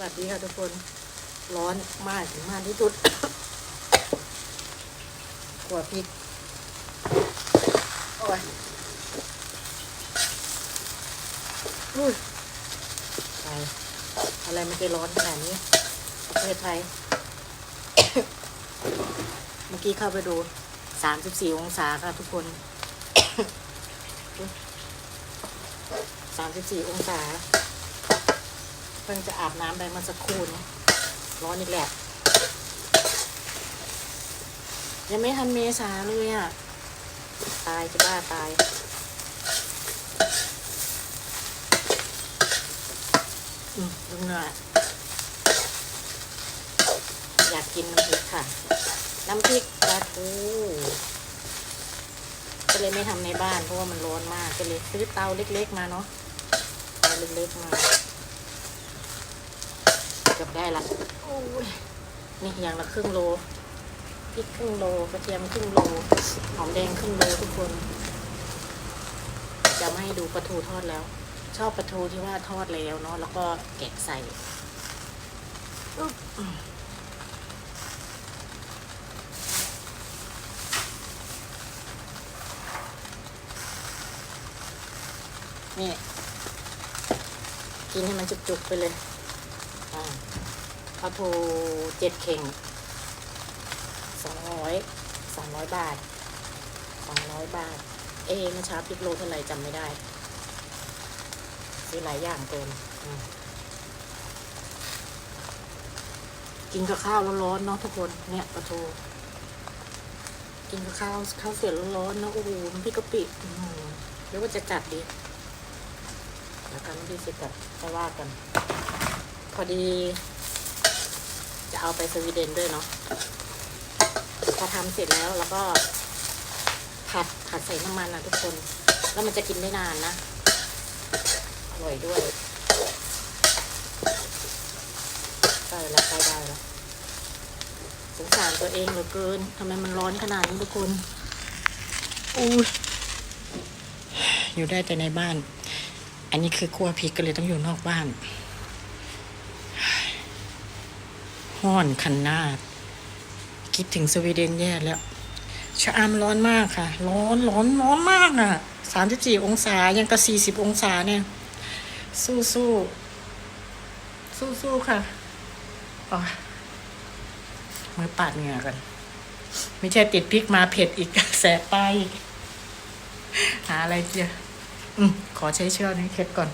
วัสดีค่ะทุกคน ร้อนมากถึงมากที่สุดขัวพริก โอ้ยอุ้ยไปอะไรมันจะร้อนขนาดนี้ประเทศไทย เมื่อกี้เข้าไปดู34องศาค่ะทุกคน34องศา เพิ่งจะอาบน้ำไปเมื่อสักครู่นี้ร้อนอีกแหละยังไม่ทันเมษาเลยอะ ตายจะบ้าตาย อืมลุงหน่อยอยากกินน้ำพริกค่ะ น้ำพริกปลาทูก็เลยไม่ทำในบ้านเพราะว่ามันร้อนมากก็เลยซื้อเตาเล็ก ๆ มาเนาะเตาเล็กๆมา กือบได้ละโอ้ยนี่อย่างละครึ่งโลพริกครึ่งโลกระเทียมครึ่งโลหอมแดงครึ่งโลทุกคน จะไม่ให้ดูปลาทูทอดแล้ว ชอบปลาทูที่ว่าทอดแล้วเนาะแล้วก็แกะใส่อุ๊บนี่ กินให้มันจุกๆไปเลย อ่า ปลาทูเจ็ดเข่งสองร้อยสองร้อยบาทสองร้อยบาท เอ๊ะเมื่อเช้าพิกโลเท่าไหร่จำไม่ได้ ซื้อหลายอย่างเกินอืมกินกับข้าวร้อนๆเนาะทุกคนเนี่ยปลาทูกินกับข้าวข้าวเสียร้อนๆเนาะโอ้โหน้ำพริกกะปิอืมหรือว่าจะจัดดีแล้วกันน้ำพริกจะจัดไม่ว่ากัน พอดี เอาไปสวีเดนด้วยเนาะพอทำเสร็จแล้วแล้วก็ ผัดผัดใส่น้ำมันนะทุกคน แล้วมันจะกินได้นานนะ อร่อยด้วยใกล้แล้วใกล้ได้แล้วสงสารตัวเองเหลือเกินทำไมมันร้อนขนาดนี้ทุกคนอู้ยอยู่ได้แต่ในบ้าน อันนี้คือครัวพริกก็เลยต้องอยู่นอกบ้าน ห้อนคันนาดคิดถึงสวีเดนแย่แล้วชะอำร้อนมากค่ะ ร้อนร้อนร้อนมากอะสามสิบสี่องศายังกับสี่สิบองศาเนี่ย สู้สู้สู้สู้ค่ะอ๋อมือปาดเหงื่อกัน ไม่ใช่ติดพริกมาเผ็ดอีกแสบไปหาอะไรเจียอืมขอใช้เชือกนี้เค็ดก่อน